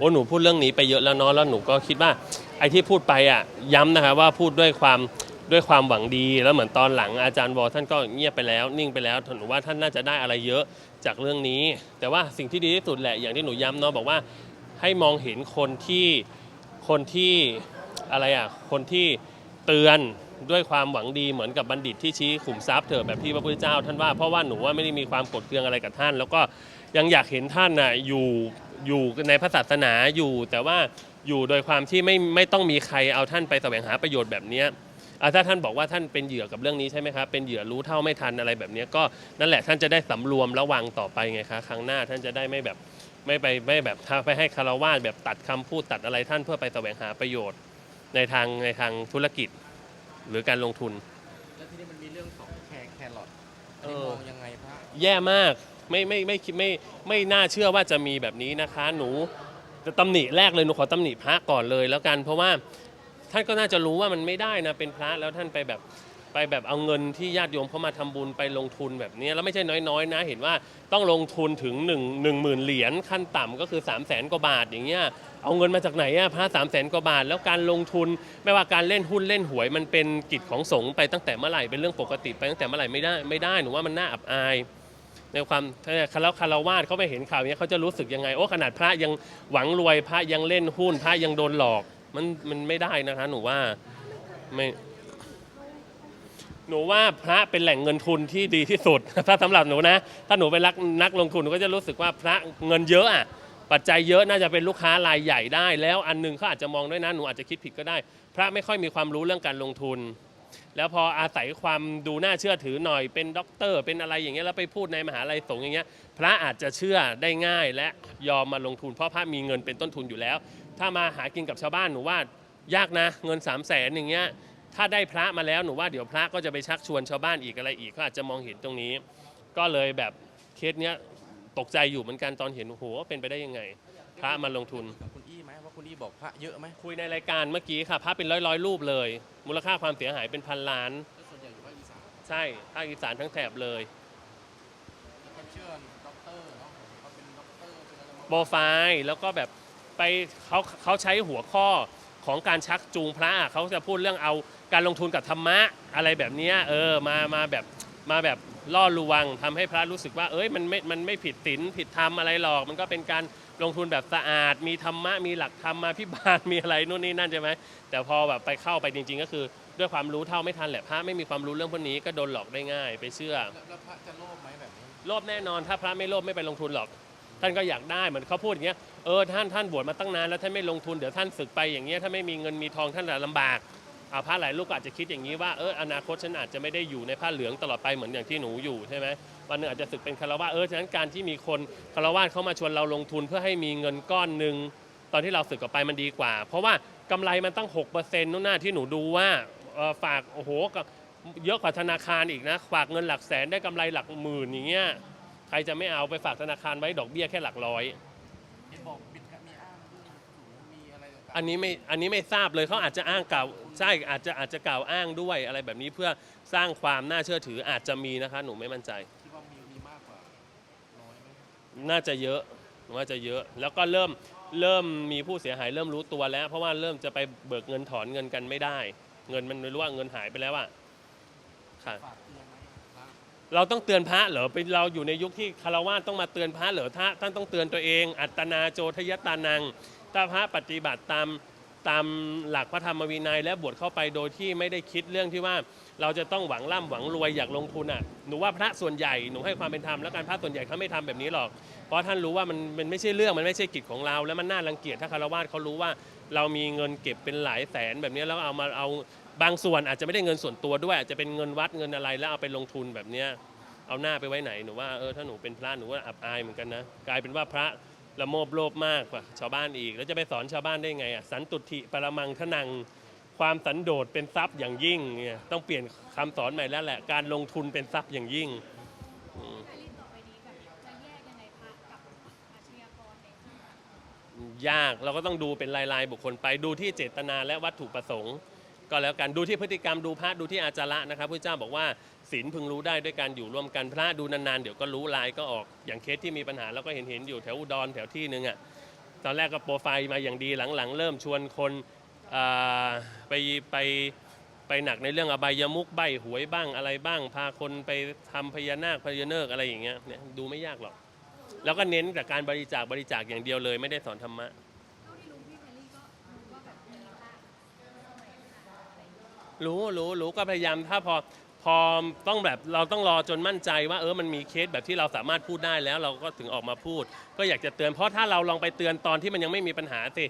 โอ้หนูพูดเรื่องนี้ไปเยอะแล้วเนาะแล้วหนูก็คิดว่าไอ้ที่พูดไปอะย้ำนะครับว่าพูดด้วยความด้วยความหวังดีแล้วเหมือนตอนหลังอาจารย์วอท่านก็เงียบไปแล้วนิ่งไปแล้วหนูว่าท่านน่าจะได้อะไรเยอะจากเรื่องนี้ แต่ว่าสิ่งที่ดีที่สุดแหละอย่างที่หนูย้ำเนาะบอกว่าให้มองเห็นคนที่คนที่อะไรอะคนที่เตือน ด้วยความหวังดีเหมือนกับบัณฑิตที่ชี้ขุมทรัพย์เถอะแบบที่พระพุทธเจ้า ท่านว่าเพราะว่าหนูว่าไม่ได้มีความโกดเคืองอะไรกับท่าน แล้วก็ยังอยากเห็นท่านน่ะอยู่อยู่ในพระศาสนาอยู่ แต่ว่าอยู่โดยความที่ไม่ไม่ต้องมีใครเอาท่านไปแสวงหาประโยชน์แบบเนี้ยอะถ้าท่านบอกว่าท่านเป็นเหยื่อกับเรื่องนี้ใช่ไหมครับ เป็นเหยื่อรู้เท่าไม่ทันอะไรแบบนี้ก็นั่นแหละท่านจะได้สำรวมระวังต่อไปไงคะครั้งหน้าท่านจะได้ไม่แบบไม่ไปไม่แบบไปให้คารวาสแบบตัดคำพูดตัดอะไรท่านเพื่อไปแสวงหาประโยชน์ในทางในทางธุรกิจ หรือการลงทุน แล้วทีนี้มันมีเรื่องของแคร์แครอทเออันนี้อมองยังไงพระแย่มากไม่ไม่ไม่คิดไม่ไม่น่าเชื่อว่าจะมีแบบนี้นะคะ หนูจะตำหนิแรกเลยหนูขอตำหนิพระก่อนเลยแล้วกัน เพราะว่าท่านก็น่าจะรู้ว่ามันไม่ได้นะเป็นพระแล้วท่านไปแบบ ไปแบบเอาเงินที่ญาติโยมเขามาทำบุญไปลงทุนแบบนี้แล้วไม่ใช่น้อยๆ นะ เห็นว่าต้องลงทุนถึง1นึ่งหนึ่งหมื่นเหรียญขั้นต่ำก็คือ 3 0 0แสนกว่าบาทอย่างเงี้ยเอาเงินมาจากไหนอะพระสามแสนกว่าบาท แล้วการลงทุนไม่ว่าการเล่นหุ้นเล่นหวยมันเป็นกิจของสงฆ์ไปตั้งแต่เมื่อไหร่เป็นเรื่องปกติไปตั้งแต่เมื่อไหร่ไม่ได้ไม่ได้หนูว่ามันน่าอับอาย ในความถ้าคารวคารวาสเขาไปเห็นข่าวเนี้ยเขาจะรู้สึกยังไง โอ้ขนาดพระยังหวังรวยพระยังเล่นหุ้น พระยังโดนหลอก มันมันไม่ได้นะคะ หนูว่าไม่ หนูว่าพระเป็นแหล่งเงินทุนที่ดีที่สุด ถ้าสำหรับหนูนะ ถ้าหนูเป็นรักนักลงทุนหนูก็จะรู้สึกว่าพระเงินเยอะอะปัจจัยเยอะน่าจะเป็นลูกค้ารายใหญ่ได้ แล้วอันหนึงเขาอาจจะมองด้วยนะหนูอาจจะคิดผิดก็ได้ พระไม่ค่อยมีความรู้เรื่องการลงทุน แล้วพออาศัยความดูน่าเชื่อถือหน่อยเป็นด็อกเตอร์ เป็นอะไรอย่างเงี้ยแล้วไปพูดในมหาลัยสงฆ์อย่างเงี้ยพระอาจจะเชื่อได้ง่ายและยอมมาลงทุน เพราะพระมีเงินเป็นต้นทุนอยู่แล้ว ถ้ามาหากินกับชาวบ้านหนูว่ายากนะ เงิน3 0 0แสนอย่างเงี้ย ถ้าได้พระมาแล้วหนูว่าเดี๋ยวพระก็จะไปชักชวนชาวบ้านอีกอะไรอีกเขาอาจจะมองเห็นตรงนี้ ก็เลยแบบเคสเนี้ยตกใจอยู่เหมือนกันตอนเห็นโอ้โหเป็นไปได้ยังไง พระมาลงทุน กับคุณอี้ไหมว่าคุณอี้บอกพระเยอะไหมคุยในรายการเมื่อกี้ค่ะพระเป็นร้อยร้อยๆรูปเลย มูลค่าความเสียหายเป็นพันล้าน ก็ส่วนใหญ่อยู่ภาคอีสานใช่ภาคอีสานทั้งแถบเลยแล้วก็เชื่อด็อกเตอร์เนาะเขาเป็นด็อกเตอร์เป็นอะไรมาโปรไฟล์แล้วก็แบบไปเขาเขาใช้หัวข้อของการชักจูงพระเขาจะพูดเรื่องเอา การลงทุนกับธรรมะอะไรแบบเนี้ยเออมามาแบบมาแบบล่อลวงทำให้พระรู้สึกว่า เอ้ยมันไม่มันไม่ผิดศีลผิดธรรมอะไรหรอก มันก็เป็นการลงทุนแบบสะอาด มีธรรมะมีหลักธรรมมาพิบาลมีอะไรนู่นนี่นั่นใช่ไหมแต่พอแบบไปเข้าไปจริง ๆ ก็คือด้วยความรู้เท่าไม่ทันแหละพระไม่มีความรู้เรื่องพวกนี้ก็โดนหลอกได้ง่าย ไปเชื่อแล้วแล้วพระจะโลภไหมแบบนี้โลภแน่นอนถ้าพระไม่โลภไม่ไปลงทุนหรอกท่านก็อยากได้เหมือนเขาพูดอย่างเงี้ยเออท่านท่านบวชมาตั้งนานแล้วท่านไม่ลงทุนเดี๋ยวท่านศึกไปอย่างเงี้ยถ้าไม่มีเงินมีทองท่านจะลำบาก อาพระหลายลูกอาจจะคิดอย่างนี้ว่าเอออนาคตฉันอาจจะไม่ได้อยู่ในผ้าเหลืองตลอดไปเหมือนอย่างที่หนูอยู่ใช่ไหมวันหนึ่งอาจจะศึกเป็นคารวะเออฉะนั้นการที่มีคนคารวะเข้ามาชวนเราลงทุนเพื่อให้มีเงินก้อนหนึ่งตอนที่เราศึกออกไปมันดีกว่า เพราะว่ากำไรมันตั้ง6%นู่นน่าที่หนูดูว่าฝากโอ้โหกับเยอะกว่าธนาคารอีกนะฝากเงินหลักแสนได้กำไรหลักหมื่นอย่างเงี้ยใครจะไม่เอาไปฝากธนาคารไว้ดอกเบี้ยแค่หลักร้อยเห็นบอกบิดกมีอ้างเรื่องสูงมี อะไรต่างๆอันนี้ไม่อันนี้ไม่ทราบเลยเขาอาจจะอ้างกล่าวใช่อาจจะอาจจะกล่าวอ้างด้วยอะไรแบบนี้เพื่อสร้างความน่าเชื่อถืออาจจะมีนะคะ หนูไม่มั่นใจคิดว่ามีมีมากกว่าน้อยไหมน่าจะเยอะหนูว่าจะเยอะ แล้วก็เริ่มเริ่มมีผู้เสียหายเริ่มรู้ตัวแล้ว เพราะว่าเริ่มจะไปเบิกเงินถอนเงินกันไม่ได้ เงินมันไม่รู้ว่าเงินหายไปแล้วอะค่ะ ฝากเตือนไหมพระเราต้องเตือนพระเหรอเป็นเราอยู่ในยุคที่คารวะต้องมาเตือนพระเหรอท่าท่านต้องเตือนตัวเอง อัตนาโจทยตานัง ถ้าพระปฏิบัติตามตามหลักพระธรรมวินัย และบวชเข้าไปโดยที่ไม่ได้คิดเรื่องที่ว่า เราจะต้องหวังร่ำหวังรวยอยากลงทุนอะหนูว่าพระส่วนใหญ่หนูให้ความเป็นธรรมแล้วการพระส่วนใหญ่เขาไม่ทำแบบนี้หรอก เพราะท่านรู้ว่ามันมันไม่ใช่เรื่องมันไม่ใช่กิจของเรา แล้วมันน่ารังเกียจถ้าคารวะเขารู้ว่าเรามีเงินเก็บเป็นหลายแสนแบบนี้แล้วเอามาเอาบางส่วนอาจจะไม่ได้เงินส่วนตัวด้วยอาจจะเป็นเงินวัดเงินอะไรแล้วเอาไปลงทุนแบบเนี้ยเอาหน้าไปไว้ไหนหนูว่าเออถ้าหนูเป็นพระหนูว่าอับอายเหมือนกันนะ กลายเป็นว่าพระ ละโมบโลภมากกว่าชาวบ้านอีก แล้วจะไปสอนชาวบ้านได้ไงอะสันตุทิปรมังทนังความสันโดษเป็นทรัพย์อย่างยิ่งเนี่ยต้องเปลี่ยนคำสอนใหม่แล้วแหละการลงทุนเป็นทรัพย์อย่างยิ่งอืมการเรียนต่อไปนี้แบบจะแยกยังไงพระกับอาชญากรในที่ยากเราก็ต้องดูเป็นรายๆบุคคลไปดูที่เจตนาและวัตถุประสงค์ ก็แล้วกันดูที่พฤติกรรมดูพระดูที่อาจาระนะครับพระเจ้าบอกว่า ศีลพึงรู้ได้ด้วยการอยู่ร่วมกันพระดูนานๆเดี๋ยวก็รู้ลายก็ออกอย่างเคสที่มีปัญหาเราก็เห็นเห็นๆอยู่แถวอุดรแถวที่หนึ่งอะตอนแรกก็โปรไฟล์มาอย่างดีหลังๆ เริ่มชวนคนอ่าไปไปไปหนักในเรื่องอบายมุกใบหวยบ้างอะไรบ้าง พาคนไปทำพญานาคพญาเนิกอะไรอย่างเงี้ยเนี่ยดูไม่ยากหรอก แล้วก็เน้นจากการบริจาคบริจาคอย่างเดียวเลย ไม่ได้สอนธรรมะเท่าที่รู้พี่แพรรี่ก็รู้ว่าแบบมีพระสมัยนั้นอะไรอย่างเงี้ยรู้รู้รู้ก็พยายามถ้าพอ พอต้องแบบเราต้องรอจนมั่นใจว่าเออมันมีเคสแบบที่เราสามารถพูดได้แล้วเราก็ถึงออกมาพูด ก็อยากจะเตือนเพราะถ้าเราลองไปเตือนตอนที่มันยังไม่มีปัญหาสิ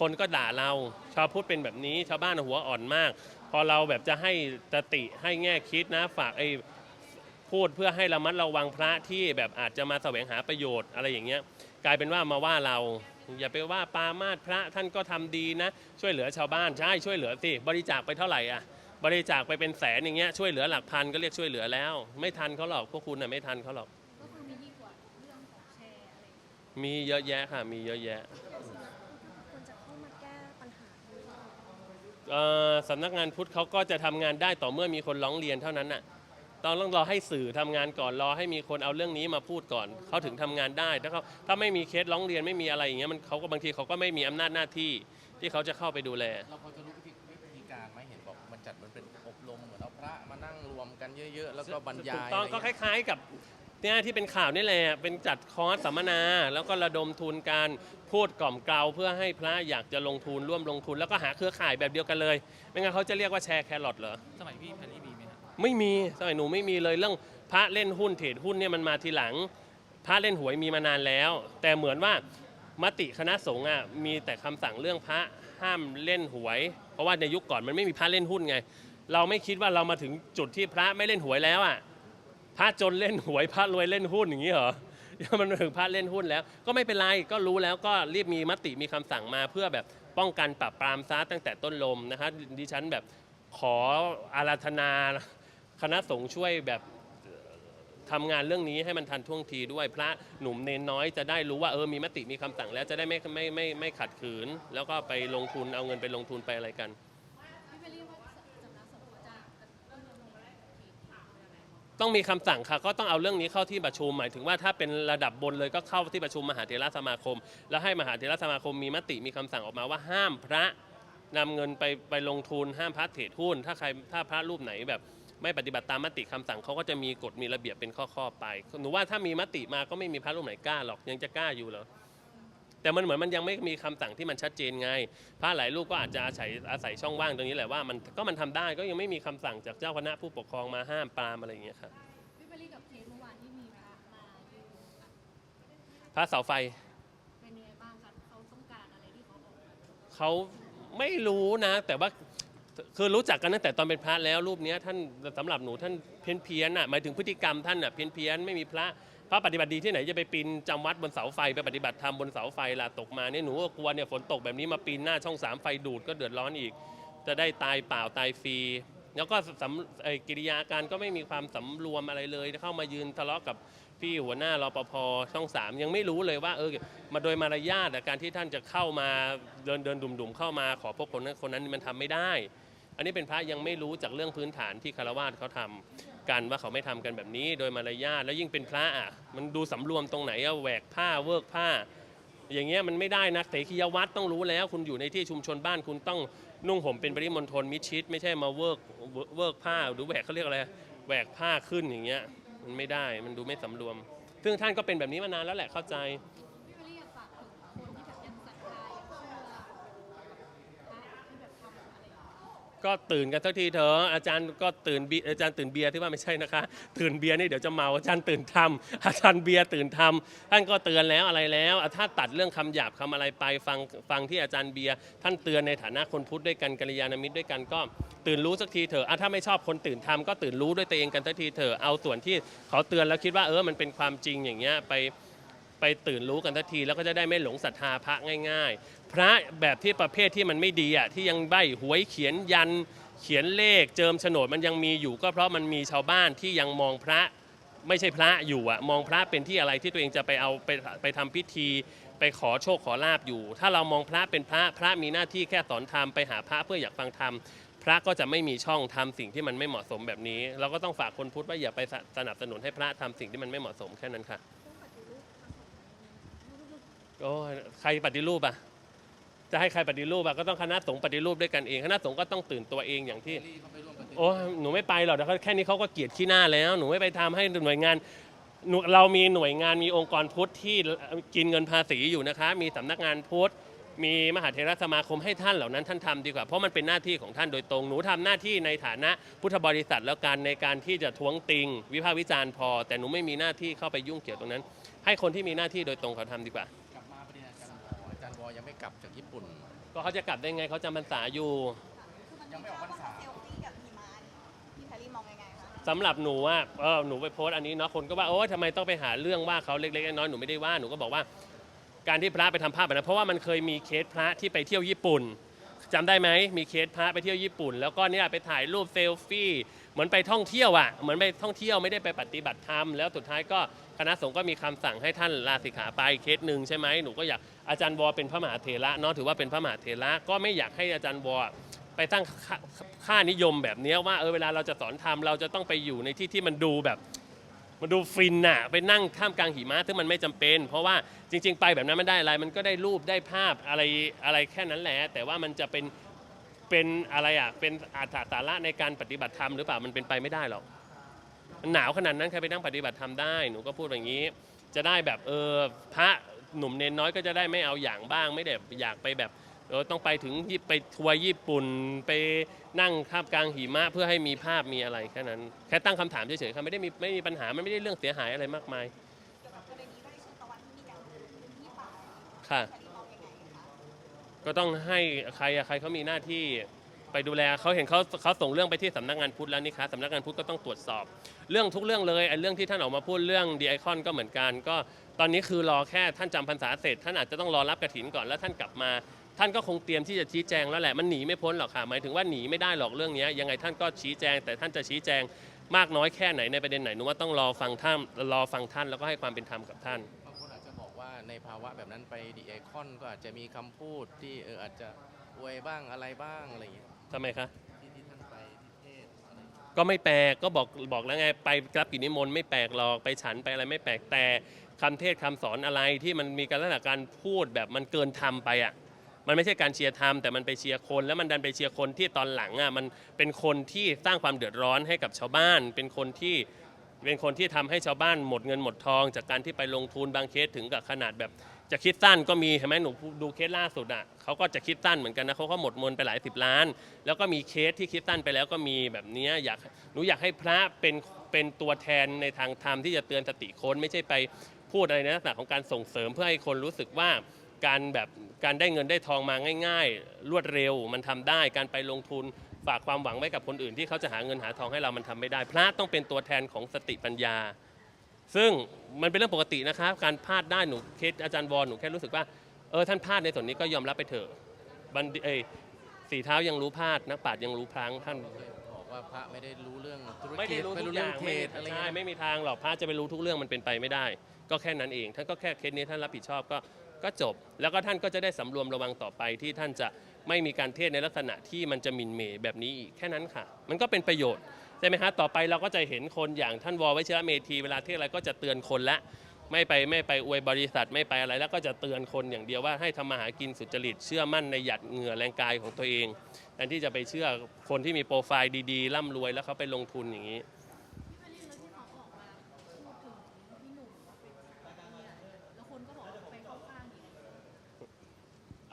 คนก็ด่าเรา ชาวพูดเป็นแบบนี้ ชาวบ้านหัวอ่อนมาก พอเราแบบจะให้สติให้แง่คิดนะฝากไอ้พูดเพื่อให้ระมัดระวังพระที่แบบอาจจะมาแสวงหาประโยชน์อะไรอย่างเงี้ย กลายเป็นว่ามาว่าเราอย่าไปว่าปามาดพระท่านก็ทำดีนะ ช่วยเหลือชาวบ้านใช่ช่วยเหลือสิบริจาคไปเท่าไหร่อะ บริจาคไปเป็นแสนอย่างเงี้ยช่วยเหลือหลักพันก็เรียกช่วยเหลือแล้ว ไม่ทันเขาหรอกพวกคุณน่ะไม่ทันเขาหรอก ก็คือมีดีกว่าเรื่องของแชร์อะไรอย่างเงี้ยมีเยอะแยะค่ะ มีเยอะแยะควรจะเข้ามาแก้ปัญหานี้เอ่อสำนักงานพุทธเขาก็จะทำงานได้ต่อเมื่อมีคนร้องเรียนเท่านั้นน่ะต้องต้องรอให้สื่อทำงานก่อนรอให้มีคนเอาเรื่องนี้มาพูดก่อนเขาถึงทำงานได้ถ้าเขาถ้าไม่มีเคสร้องเรียนไม่มีอะไรอย่างเงี้ยมันเขาก็บางทีเขาก็ไม่มีอำนาจหน้าที่ที่เขาจะเข้าไปดูแล เราพอจะ มานั่งรวมกันเยอะๆ แล้วก็บรรยายถูกต้องะไรก็คเงี้ยล้าย ๆ กับเนี่ยที่เป็นข่าวนี่แหละ เป็นจัดคอร์สสัมมนา แล้วก็ระดมทุนการพูดกล่อมเกลาเพื่อให้พระอยากจะลงทุนร่วมลงทุน แล้วก็หาเครือข่ายแบบเดียวกันเลย ไม่งั้นเขาจะเรียกว่าแชร์แครอทเหรอ สมัยพี่แพรรี่มีไหมครับไม่มี สมัยหนูไม่มีเลยเรื่องพระเล่นหุ้นเทรดหุ้นเนี่ยมันมาทีหลัง พระเล่นหวยมีมานานแล้ว แต่เหมือนว่ามติคณะสงฆ์อะมีแต่คำสั่งเรื่องพระห้ามเล่นหวย เพราะว่าในยุคก่อนมันไม่มีพระเล่นหุ้นไง เราไม่คิดว่าเรามาถึงจุดที่พระไม่เล่นหวยแล้วอะพระจนเล่นหวยพระรวยเล่นหุ้นอย่างนี้เหรอมันมาถึงพระเล่นหุ้นแล้ว ก็ไม่เป็นไรก็รู้แล้วก็รีบมีมติมีคำสั่งมาเพื่อแบบป้องกันปราบปรามซะตั้งแต่ต้นลมนะคะดิฉันแบบขออาราธนาคณะสงฆ์ช่วยแบบทำงานเรื่องนี้ให้มันทันท่วงทีด้วยพระหนุ่มเนนน้อยจะได้รู้ว่าเออมีมติมีคำสั่งแล้วจะได้ไม่ไม่ไม่ไม่ขัดขืน แล้วก็ไปลงทุนเอาเงินไปลงทุนไปอะไรกัน ต้องมีคำสั่งค่ะก็ต้องเอาเรื่องนี้เข้าที่ประชุมหมายถึงว่าถ้าเป็นระดับบนเลยก็เข้าที่ประชุมมหาเถรสมาคม แล้วให้มหาเถรสมาคมมีมติมีคำสั่งออกมาว่าห้ามพระนำเงินไปไปลงทุนห้ามพระเทรดหุ้น ถ้าใครถ้าพระรูปไหนแบบ ไม่ปฏิบัติตามมติคำสั่งเขาก็จะมีกฎมีระเบียบเป็นข้อๆไปหนูว่าถ้ามีมติมาก็ไม่มีพระรูปไหนกล้าหรอกยังจะกล้าอยู่เหรอ แต่มันเหมือนมันยังไม่มีคำสั่งที่มันชัดเจนไงพระหลายรูปก็อาจจะอาศัยอาศัยช่องว่างตรงนี้แหละว่ามันก็มันทำได้ก็ยังไม่มีคำสั่งจากเจ้าคณะผู้ปกครองมาห้ามปรามอะไรอย่างเงี้ยครับพี่แพรรี่กับเคสเมื่อวานที่มีพระมายืนอะพระเสาไฟเป็นยังไงบ้างคะเขาต้องการอะไรที่เขาบอกมาเขาไม่รู้นะ แต่ว่าคือรู้จักกันตั้งแต่ตอนเป็นพระแล้วรูปเนี้ยท่านสำหรับหนูท่านเพี้ยนเพี้ยนๆอะหมายถึงพฤติกรรมท่านอะเพี้ยนเพี้ยนๆไม่มีพระ พระปฏิบัติดีที่ไหนจะไปปีนจำวัดบนเสาไฟไปปฏิบัติธรรมบนเสาไฟล่ะตกมาเนี่ยหนูก็กลัวเนี่ยฝนตกแบบนี้มาปีนหน้าช่องสามไฟดูดก็เดือดร้อนอีก จะได้ตายเปล่าตายฟรีแล้วก็สำไอ้กิริยาการก็ไม่มีความสำรวมอะไรเลย เข้ามายืนทะเลาะกับพี่หัวหน้ารปภช่องสามยังไม่รู้เลยว่าเออมาโดยมารยาทอะการที่ท่านจะเข้ามาเดินเดินดุ่มๆเข้ามาขอพบคนนั้นคนนั้นมันทำไม่ได้ อันนี้เป็นพระยังไม่รู้จากเรื่องพื้นฐานที่คารวาสเขาทำ กันว่าเขาไม่ทำกันแบบนี้โดยมารยาทแล้วยิ่งเป็นพระอะมันดูสำรวมตรงไหนอะแหวกผ้าเวิกผ้า อย่างเงี้ยมันไม่ได้นะเสขียวัดต้องรู้แล้ว คุณอยู่ในที่ชุมชนบ้านคุณต้องนุ่งห่มเป็นปริมณฑลมิชิด ไม่ใช่มาเวิร์กเวิร์กผ้าหรือแหวกเขาเรียกอะไรแหวกผ้าขึ้นอย่างเงี้ยมันไม่ได้มันดูไม่สำรวม ซึ่งท่านก็เป็นแบบนี้มานานแล้วแหละเข้าใจ ก็ตื่นกันสักทีเถอะอาจารย์ก็ตื่นเบียอาจารย์ตื่นเบียร์ที่ว่าไม่ใช่นะคะ ตื่นเบียร์นี่เดี๋ยวจะเมาอาจารย์ตื่นทำอาจารย์เบียร์ตื่นทำท่านก็เตือนแล้วอะไรแล้วถ้าตัดเรื่องคำหยาบคำอะไรไปฟังฟังที่อาจารย์เบียร์ท่านเตือนในฐานะคนพุทธด้วยกันกัลยาณมิตรด้วยกันก็ตื่นรู้สักทีเถอะถ้าไม่ชอบคนตื่นทำก็ตื่นรู้ด้วยตัวเองกันสักทีเถอะเอาส่วนที่เขาเตือนแล้วคิดว่าเออมันเป็นความจริงอย่างเงี้ยไป ไปตื่นรู้กันทันที แล้วก็จะได้ไม่หลงศรัทธาพระง่าย ๆ พระแบบที่ประเภทที่มันไม่ดีอะที่ยังใบหวยเขียนยัน เขียนเลขเจิมโฉนดมันยังมีอยู่ ก็เพราะมันมีชาวบ้านที่ยังมองพระไม่ใช่พระอยู่อะมองพระเป็นที่อะไรที่ตัวเองจะไปเอาไปไปทำพิธี ไปขอโชคขอลาบอยู่ ถ้าเรามองพระเป็นพระพระมีหน้าที่แค่สอนธรรมไปหาพระเพื่ออยากฟังธรรมพระก็จะไม่มีช่องทำสิ่งที่มันไม่เหมาะสมแบบนี้ เราก็ต้องฝากคนพุทธว่าอย่าไปสนับสนุนให้พระทำสิ่งที่มันไม่เหมาะสมแค่นั้นค่ะ ต้องปฏิรูปทางศาสนา โอ้ยใครปฏิรูปอะ จะให้ใครปฏิรูปอะก็ต้องคณะสงฆ์ปฏิรูปด้วยกันเอง คณะสงฆ์ก็ต้องตื่นตัวเองอย่างที่ลี่เขาไปร่วมปฏิรูปโอ้ยหนูไม่ไปหรอกเดี๋ยวเขาแค่นี้เขาก็เกลียดขี้หน้าแล้ว หนูไม่ไปทำให้หน่วยงานหนูเรามีหน่วยงานมีองค์กรพุทธที่กินเงินภาษีอยู่นะคะ มีสำนักงานพุทธมีมหาเทรสมาคมให้ท่านเหล่านั้นท่านทำดีกว่า เพราะมันเป็นหน้าที่ของท่านโดยตรง หนูทำหน้าที่ในฐานะพุทธบริษัทแล้วกันในการที่จะท้วงติง วิพากษ์วิจารณ์พอ แต่หนูไม่มีหน้าที่เข้าไปยุ่งเกี่ยวตรงนั้น ให้คนที่มีหน้าที่โดยตรงเขาทำดีกว่า ลับจากญี่ปุ่น ก็เขาจะกลับได้ไงเขาจำพรรษาอยู่ยังไม่ออกพรรษา เซลฟี่กับหิมะนี่พี่แพรรี่มองยังไงคะสำหรับหนูว่าเออหนูไปโพสต์อันนี้เนาะคนก็ว่าโอ้ยทำไมต้องไปหาเรื่องว่าเขาเล็กๆน้อยๆหนูไม่ได้ว่าหนูก็บอกว่า การที่พระไปทำภาพแบบนั้นเพราะว่ามันเคยมีเคสพระที่ไปเที่ยวญี่ปุ่นจำได้ไหมมีเคสพระไปเที่ยวญี่ปุ่น แล้วก็เนี่ยไปถ่ายรูปเซลฟี่เหมือนไปท่องเที่ยวอะเหมือนไปท่องเที่ยวไม่ได้ไปปฏิบัติธรรมแล้วสุดท้ายก็ คณะสงฆ์ก็มีคำสั่งให้ท่านลาสิกขาไปเคสหนึ่งใช่ไหมหนูก็อยากอาจารย์วอเป็นพระมหาเถระเนาะถือว่าเป็นพระมหาเถระก็ไม่อยากให้อาจารย์วอไปตั้งค่านิยมแบบนี้ว่าเออเวลาเราจะสอนธรรมเราจะต้องไปอยู่ในที่ที่มันดูแบบมันดูฟินน่ะไปนั่งท่ามกลางหิมะซึ่งมันไม่จำเป็น เพราะว่าจริง ๆ ไปแบบนั้นไม่ได้อะไร มันก็ได้รูปได้ภาพอะไรอะไรแค่นั้นแหละ แต่ว่ามันจะเป็นเป็นอะไรอะเป็นอาถรรพ์สาระในการปฏิบัติธรรมหรือเปล่ามันเป็นไปไม่ได้หรอก มันหนาวขนาดนั้นใครไปนั่งปฏิบัติธรรมได้หนูก็พูดอย่างนี้ จะได้แบบเออพระหนุ่มเนนน้อยก็จะได้ไม่เอาอย่างบ้างไม่ได้อยากไปแบบเออต้องไปถึงไปทัวร์ญี่ปุ่นไปนั่งท่ามกลางหิมะเพื่อให้มีภาพมีอะไรแค่นั้นแค่ตั้งคำถามเฉยๆครับไม่ได้มีไม่มีปัญหามันไม่ได้เรื่องเสียหายอะไรมากมายค่ะก็ต้องให้ใครใครเขามีหน้าที่ไปดูแลเขาเห็นเขาเขาส่งเรื่องไปที่สำนักงานพุทธแล้วนี่คะสำนักงานพุทธก็ต้องตรวจสอบ เรื่องทุกเรื่องเลยไอ้เรื่องที่ท่านออกมาพูดเรื่องดีไอคอนก็เหมือนกัน ก็ตอนนี้คือรอแค่ท่านจำพรรษาเสร็จ ท่านอาจจะต้องรอรับกระถินก่อนแล้วท่านกลับมา ท่านก็คงเตรียมที่จะชี้แจงแล้วแหละมันหนีไม่พ้นหรอกค่ะหมายถึงว่าหนีไม่ได้หรอกเรื่องเนี้ยยังไงท่านก็ชี้แจง แต่ท่านจะชี้แจงมากน้อยแค่ไหนในประเด็นไหนหนูว่าต้องรอฟังท่านรอฟังท่านแล้วก็ให้ความเป็นธรรมกับท่านบางคนอาจจะบอกว่าในภาวะแบบนั้นไปดีไอคอนก็อาจจะมีคำพูดที่เอออาจจะอวยบ้างอะไรบ้างอะไรอย่างเงี้ยทำไมคะ ก็ไม่แปลกก็บอกบอกแล้วไงไปรับกิจนิมนต์ไม่แปลกหรอกไปฉันไปอะไรไม่แปลกแต่คำเทศคำสอนอะไรที่มันมีการลักษณะการพูดแบบมันเกินธรรมไปอะมันไม่ใช่การเชียร์ธรรมแต่มันไปเชียร์คนแล้วมันดันไปเชียร์คนที่ตอนหลังอะมันเป็นคนที่สร้างความเดือดร้อนให้กับชาวบ้าน เป็นคนที่เป็นคนที่ทำให้ชาวบ้านหมดเงินหมดทอง จากการที่ไปลงทุนบางเคสถึงกับขนาดแบบ จะคิดสั้นก็มีเห็นไหมหนูดูเคสล่าสุดอะเขาก็จะคิดสั้นเหมือนกันนะเขาก็หมดเงินไปหลายสิบล้าน แล้วก็มีเคสที่คิดสั้นไปแล้วก็มีแบบนี้อยากหนูอยากให้พระเป็นเป็นตัวแทนในทางธรรมที่จะเตือนสติคนไม่ใช่ไปพูดอะไรในลักษณะของการส่งเสริมเพื่อให้คนรู้สึกว่าการแบบการได้เงินได้ทองมาง่าย ๆ รวดเร็วมันทำได้การไปลงทุนฝากความหวังไว้กับคนอื่นที่เขาจะหาเงินหาทองให้เรามันทำไม่ได้ พระต้องเป็นตัวแทนของสติปัญญา ซึ่งมันเป็นเรื่องปกตินะครับ การพลาดได้หนูเคสอาจารย์วอนหนูแค่รู้สึกว่าเออท่านพลาดในส่วนนี้ก็ยอมรับไปเถอะบันเอยสีเท้ายังรู้พลาดนักปราชญ์ยังรู้พลังท่านเคยบอกว่าพระไม่ได้รู้เรื่องธุรไม่กิได้จรู้ไม่ทุรู้กอเรื่อย่างงเทไม่ศอะไรใช่เงี้ยไม่มีทางหรอกพระจะไปรู้ทุกเรื่องมันเป็นไปไม่ได้ ก็แค่นั้นเองท่านก็แค่เคสนี้ท่านรับผิดชอบก็ก็จบ แล้วก็ท่านก็จะได้สำรวมระวังต่อไปที่ท่านจะไม่มีการเทศในลักษณะที่มันจะหมิ่นเหมแบบนี้อีกแค่นั้นค่ะ มันก็เป็นประโยชน์ ใช่ไหมฮะต่อไปเราก็จะเห็นคนอย่างท่านววชิระเมธีเวลาเทศอะไรก็จะเตือนคนละไม่ไปไม่ไปอวยบริษัทไม่ไปอะไรแล้วก็จะเตือนคนอย่างเดียวว่าให้ทำมาหากินสุจริตเชื่อมั่นในหยัดเหงื่อแรงกายของตัวเองแทนที่จะไปเชื่อคนที่มีโปรไฟล์ดีๆร่ำรวยแล้วเขาไปลงทุนอย่างนี้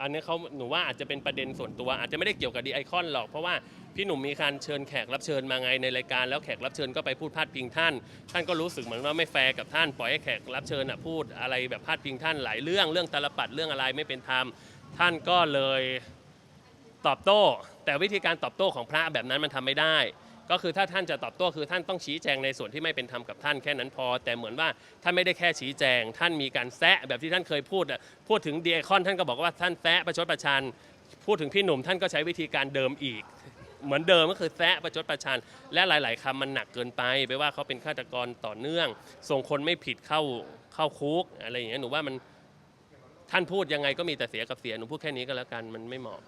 อันนี้เขาหนูว่าอาจจะเป็นประเด็นส่วนตัว อาจจะไม่ได้เกี่ยวกับดีไอคอนหรอกเพราะว่า พี่หนุ่มมีการเชิญแขกรับเชิญมาไงในรายการแล้วแขกรับเชิญก็ไปพูดพาดพิงท่าน ท่านก็รู้สึกเหมือนว่าไม่แฟร์กับท่านปล่อยให้แขกรับเชิญอะพูดอะไรแบบพาดพิงท่านหลายเรื่องเรื่องตาลปัดเรื่องอะไรไม่เป็นธรรมท่านก็เลยตอบโต้ แต่วิธีการตอบโต้ของพระแบบนั้นมันทำไม่ได้ ก็คือถ้าท่านจะตอบโต้คือท่านต้องชี้แจงในส่วนที่ไม่เป็นธรรมกับท่านแค่นั้นพอ แต่เหมือนว่าท่านไม่ได้แค่ชี้แจง ท่านมีการแซะแบบที่ท่านเคยพูดพูดถึงเดีไอคอนท่านก็บอกว่าท่านแซะประชดประชันพูดถึงพี่หนุ่มท่านก็ใช้วิธีการเดิมอีก เหมือนเดิมก็คือแซะประชดประชัน และหลาย ๆคำมันหนักเกินไปไปว่าเขาเป็นฆาตกรต่อเนื่อง ส่งคนไม่ผิดเข้าเข้าคุกอะไรอย่างเงี้ยหนูว่ามันท่านพูดยังไงก็มีแต่เสียกับเสียหนูพูดแค่นี้ก็แล้วกันมันไม่เหมาะ